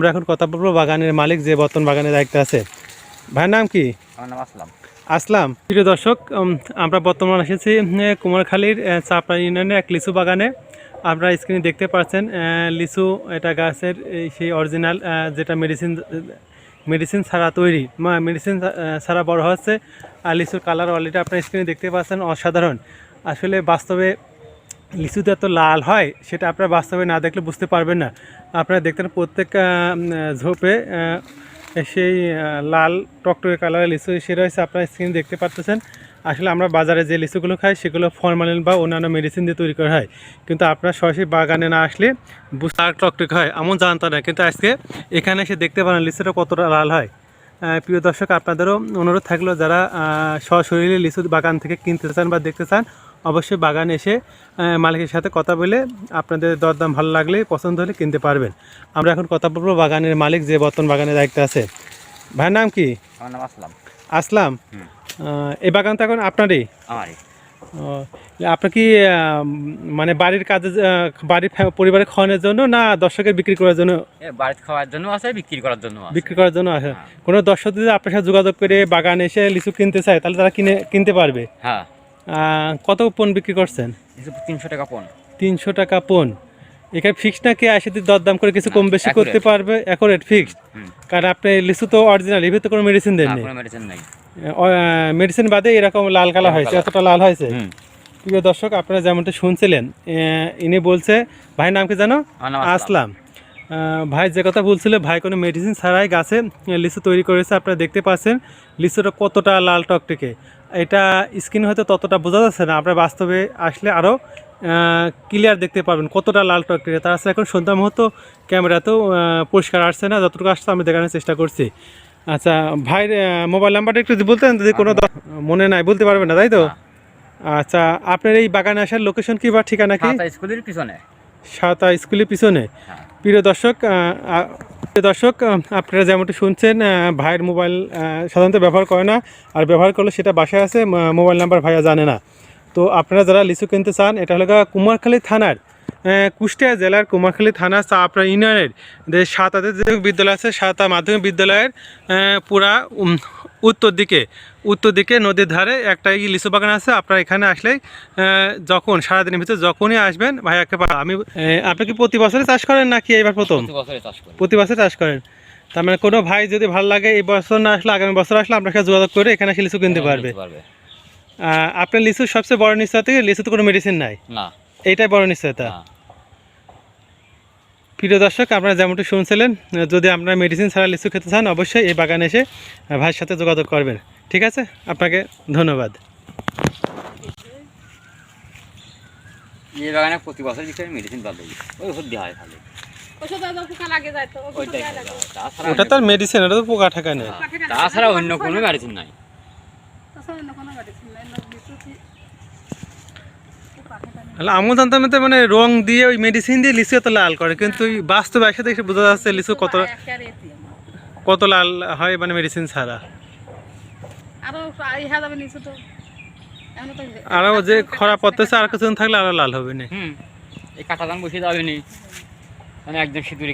আমরা এখন কথা বলব বাগানের মালিক যে বর্তমান বাগানের দায়িত্বে আছে। ভাইয়ের নাম কি? আমার নাম আসলাম। আসলাম। প্রিয় দর্শক আমরা বর্তমান এসেছি কুমারখালীর চাপড়া ইউনিয়নের এক লিচু বাগানে। আপনারা স্ক্রিনে দেখতে পাচ্ছেন লিচু এটা গাছের সেই অরিজিনাল যেটা মেডিসিন মেডিসিন ছাড়া তৈরি মেডিসিন ছাড়া বড় হচ্ছে। আর লিচুর কালার অলরেডি আপনার স্ক্রিনে দেখতে পাচ্ছেন অসাধারণ। আসলে বাস্তবে লিচুতে এত লাল হয়, সেটা আপনারা বাস্তবে না দেখলে বুঝতে পারবেন না। আপনারা দেখতেন প্রত্যেক ঝোপে সেই লাল টকটকে কালারের লিচু এসে রয়েছে। আপনারা স্ক্রিনে দেখতে পাচ্ছেন আসলে আমরা বাজারে যে লিচুগুলো খাই, সেগুলো ফরমালিন বা অন্যান্য মেডিসিন দিয়ে তৈরি করা হয়। কিন্তু আপনার সরাসরি বাগানে না আসলে বুঝতে টকটক হয়, এমন জানতাম না। কিন্তু আজকে এখানে এসে দেখতে পারেন লিচুটা কতটা লাল হয়। প্রিয় দর্শক, আপনাদেরও অনুরোধ থাকল যারা সশরীরে লিচু বাগান থেকে কিনতে চান বা দেখতে চান অবশ্যই বাগান এসে মালিকের সাথে কথা বলে আপনাদের দরদাম ভালো লাগলে পছন্দ হলে কিনতে পারবেন। আমরা এখন কথা বলব বাগানের মালিক যে বর্তমান বাগানের দায়িত্বে আছে। ভাইয়ের নাম কি? আমার নাম আসলাম। আসলাম। এই বাগান তো এখন আপনারই? আমারই। আপনার কি মানে বাড়ির কাজে বাড়ির পরিবারের খাওয়ানোর জন্য না দর্শকের বিক্রি করার জন্য? এ বাড়িতে খাওয়ার জন্য আছে বিক্রি করার জন্য বিক্রি করার জন্য আছে। হ্যাঁ। কোনো দর্শক যদি আপনার সাথে যোগাযোগ করে বাগান এসে লিচু কিনতে চায় তাহলে তারা কিনে কিনতে পারবে? হ্যাঁ। কত পণ বিক্রি করছেন? তিনশো টাকা পণ তিনশো টাকা পণ এখানে ফিক্সড নাকি আসে দিয়ে দরদাম করে কিছু কম বেশি করতে। পারবে? অ্যাকোরেট ফিক্সড কারণ আপনি লিচু তো অরিজিনাল এর ভিতরে কোনো মেডিসিন না, দেননি মেডিসিন নাই। মেডিসিন বাদে এরকম লাল লাল হয়েছে এতটা লাল হয়েছে। প্রিয় দর্শক আপনারা যেমনটা শুনছিলেন ইনি বলছে ভাই নাম কি জানো? আসলাম। আসলাম। ভাই যে কথা বলছিল ভাই কোনো মেডিসিন ছাড়াই গাছে লিচু তৈরি করেছে আপনারা দেখতে পাচ্ছেন লিচুটা কতটা লাল টকটকে। এটা স্কিন হয়তো ততটা বোঝা যাচ্ছে না আপনার বাস্তবে আসলে আরও ক্লিয়ার দেখতে পারবেন কতটা লাল টকটকে তাছাড়া এখন সন্ধ্যা মুহূর্ত ক্যামেরাতেও পরিষ্কার আসছে না যতটুকু আসছে আমি দেখানোর চেষ্টা করছি। আচ্ছা ভাইয়ের মোবাইল নাম্বারটা একটু যদি বলতেন যদি কোনো মনে নাই বলতে পারবেন না তাই তো? আচ্ছা আপনার এই বাগানে আসার লোকেশন কি বা ঠিকানা কি? স্কুলের পিছনে। সাতা স্কুলের পিছনে। হ্যাঁ। প্রিয় দর্শক দর্শক আপনারা যেমনটি শুনছেন ভাইয়ের মোবাইল সাধারণত ব্যবহার করে না, আর ব্যবহার করলে সেটা বাসায় আছে মোবাইল নাম্বার ভাইয়া জানে না। তো আপনারা যারা লিচু কিনতে চান, এটা হলো কুমারখালী থানার কুষ্টিয়া জেলার কুমারখালী থানা, চাপড়া ইউনিয়নের যে সাতাতে যে বিদ্যালয় আছে সাতা মাধ্যমিক বিদ্যালয়ের পুরা উত্তর দিকে। উত্তর দিকে নদীর ধারে একটা এই লিচু বাগান আছে আপনারা এখানে আসলেই আহ, যখন সারাদিনের ভিতরে যখনই আসবেন ভাইয়াকে আমি আপনি কি প্রতি বছরে চাষ করেন নাকি এইবার প্রথম? প্রতি বছরে চাষ করেন। তার মানে কোনো ভাই যদি ভালো লাগে এই বছর না আসলে আগামী বছর আসলে আপনার সাথে যোগাযোগ করে এখানে এসে লিচু কিনতে পারবে। আপনার লিচুর সবচেয়ে বড় নিশ্চয়তা থেকে লিচুতে কোনো মেডিসিন নাই? না। এইটাই বড় নিশ্চয়তা। প্রিয় দর্শক আপনারা যেমনটি শুনছিলেন যদি আপনারা মেডিসিন ছাড়া লিচু খেতে চান অবশ্যই এই বাগানে এসে ভাইয়ের সাথে যোগাযোগ করবেন। ঠিক আছে? আপনাকে ধন্যবাদ। এই বাগানে প্রতি বছর বিক্রি মেডিসিন বাদ দিই ওই ওষুধ দেওয়া হয় খালি। ওটা তো আর মেডিসিন ওটা তো পোকা ঠাকা নেই। হ্যাঁ, তাছাড়া অন্য কোনো মেডিসিন নাই। তাছাড়া অন্য কোনো মেডিসিন নাই না লিচু কি- পোকা থাকে না। তাহলে আমও জানতাম তো মানে রং দিয়ে ওই মেডিসিন দিয়ে লিচু এত লাল করে কিন্তু ওই বাস্তবে একসাথে এসে বোঝা যাচ্ছে লিচু কত। কত লাল হয় মানে মেডিসিন ছাড়া। আরও যে খরা পড়তেছে আর কিছুদিন থাকলে আরও লাল হবে না হুম এই কাঁটা ধান বসিয়ে যাবে নি মানে একদম সিঁদুরি